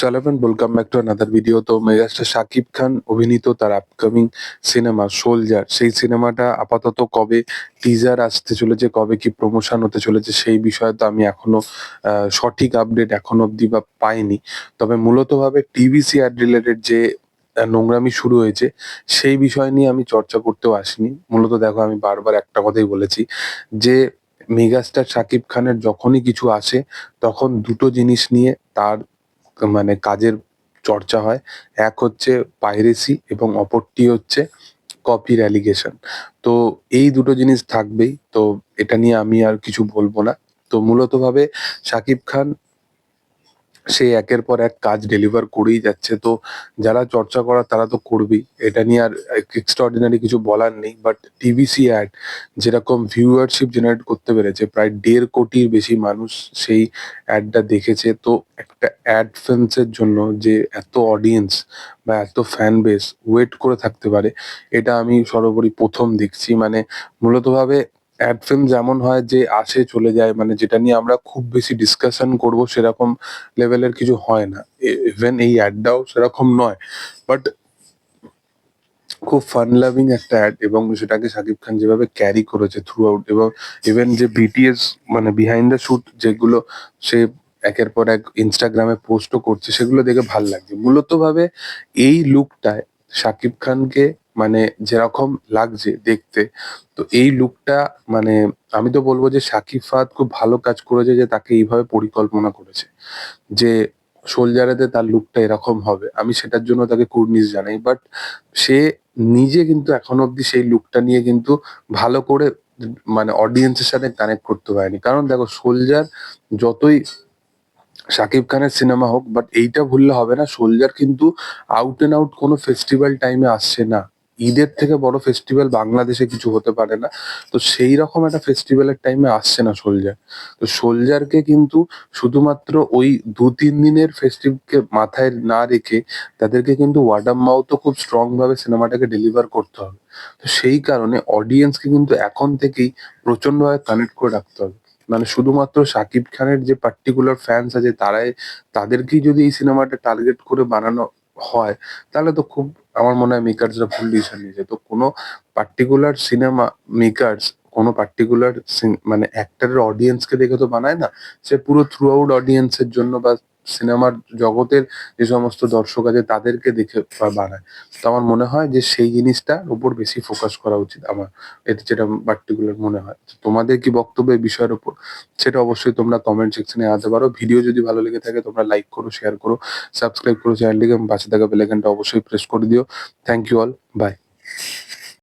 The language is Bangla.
সালামান welcome back to another video তো মেগাস্টার শাকিব খান অভিনীত তার আপকামিং সিনেমা সোলজার সেই সিনেমাটা আপাতত কবে টিজার আসতে চলেছে, কবে কি প্রমোশন হতে চলেছে, সেই বিষয়ে তো আমি এখনও সঠিক আপডেট এখনও অবধি বা পাইনি। তবে মূলতভাবে টিভিসি অ্যাড রিলেটেড যে নোংরামি শুরু হয়েছে, সেই বিষয় নিয়ে আমি চর্চা করতেও আসিনি। মূলত দেখো, আমি বারবার একটা কথাই বলেছি যে, মেগাস্টার শাকিব খানের যখনই কিছু আসে, তখন দুটো জিনিস নিয়ে তার মানে কাজের চর্চা হয়। এক হচ্ছে পাইরেসি এবং অপরটি হচ্ছে কপির অ্যালিগেশন তো এই দুটো জিনিস থাকবেই। তো এটা নিয়ে আমি আর কিছু বলব না। তো মূলতভাবে শাকিব খান সে একের পর এক কাজ ডেলিভার করেই যাচ্ছে। তো যারা চর্চা করার, তারা তো করবেই। এটা নিয়ে আর এক্সট্রাঅর্ডিনারি কিছু বলার নেই। বাট টিভিসি অ্যাড যেরকম ভিউয়ারশিপ জেনারেট করতে পেরেছে, প্রায় দেড় কোটির বেশি মানুষ সেই অ্যাডটা দেখেছে। তো একটা অ্যাড ফিল্মসের জন্য যে এত অডিয়েন্স বা এত ফ্যান বেস ওয়েট করে থাকতে পারে, এটা আমি সর্বোপরি প্রথম দেখছি। মানে মূলতভাবে ফিল্ম যেমন হয় যে আসে, চলে যায় মানে যেটা নিয়ে আমরা খুব বেশি ডিসকাশন করব সেরকম লেভেলের কিছু হয় না। ইভেন এই অ্যাডটাও সেরকম নয়। বাট খুব ফান লাভিং একটা অ্যাড এবং সেটাকে শাকিব খান যেভাবে ক্যারি করেছে থ্রু আউট এবং ইভেন যে বিটিএস মানে বিহাইন্ড দ্য শুট যেগুলো সে একের পর এক ইনস্টাগ্রামে পোস্টও করছে, সেগুলো দেখে ভালো লাগছে। মূলত ভাবে এই লুকটায় শাকিব খানকে মানে যেরকম লাগছে দেখতে। তো এই লুকটা মানে আমি তো বলব যে শাকিব খুব ভালো কাজ করেছে যে তাকে এইভাবে পরিকল্পনা করেছে। যে সোলজারেতে তার লুকটা এরকম হবে। আমি সেটার জন্য তাকে কুর্নিশ জানাই। বাট সে নিজে কিন্তু এখনও অব্দি সেই লুকটা নিয়ে কিন্তু ভালো করে মানে অডিয়েন্সের সাথে কানেক্ট করতে পারেনি। কারণ দেখো সোলজার যতই শাকিব খানের সিনেমা হোক বাট এইটা ভুললে হবে না। সোলজার কিন্তু আউট এন্ড আউট কোনো ফেস্টিভ্যাল টাইমে আসছে না। ঈদের থেকে বড় ফেস্টিভ্যাল বাংলাদেশে কিছু হতে পারে না। তো সেই রকম একটা ফেস্টিভ্যালের টাইমে আসছে না সোলজার তো সোলজারকে কিন্তু শুধুমাত্র ওই দু তিন দিনের ফেস্টিভকে মাথায় না রেখে তাদেরকে কিন্তু ওয়ার্ড অফ মাউথও খুব স্ট্রং ভাবে সিনেমাটাকে ডেলিভার করতে হবে। তো সেই কারণে অডিয়েন্সকে কিন্তু এখন থেকেই প্রচন্ডভাবে কানেক্ট করে রাখতে হবে। মানে শুধুমাত্র শাকিব খানের যে পার্টিকুলার ফ্যান্স আছে, তারাই, তাদেরকেই যদি এই সিনেমাটা টার্গেট করে বানানো হয়, তাহলে তো খুব আমার মনে হয় মেকার্সরা ভুল ডিসিশন নিয়েছে। তো কোনো পার্টিকুলার সিনেমা মেকার্স কোনো পার্টিকুলার মানে অ্যাক্টারের অডিয়েন্সকে দেখে তো বানায় না, সে পুরো থ্রু আউট অডিয়েন্সের জন্য বা সিনেমার জগতের যে সমস্ত দর্শক আছে তাদেরকে দেখে বানায়। তো আমার মনে হয় যে সেই জিনিসটার উপর বেশি ফোকাস করা উচিত আমার, এতে যেটা পার্টিকুলার মনে হয়। তোমাদের কি বক্তব্য এই বিষয়ের উপর? সেটা অবশ্যই তোমরা কমেন্ট সেকশনে আনতে পারো। ভিডিও যদি ভালো লেগে থাকে তোমরা লাইক করো শেয়ার করো সাবস্ক্রাইব করো চ্যানেলটিকে পাশে থাকা বেলাইকানটা অবশ্যই প্রেস করে দিও। Thank you all by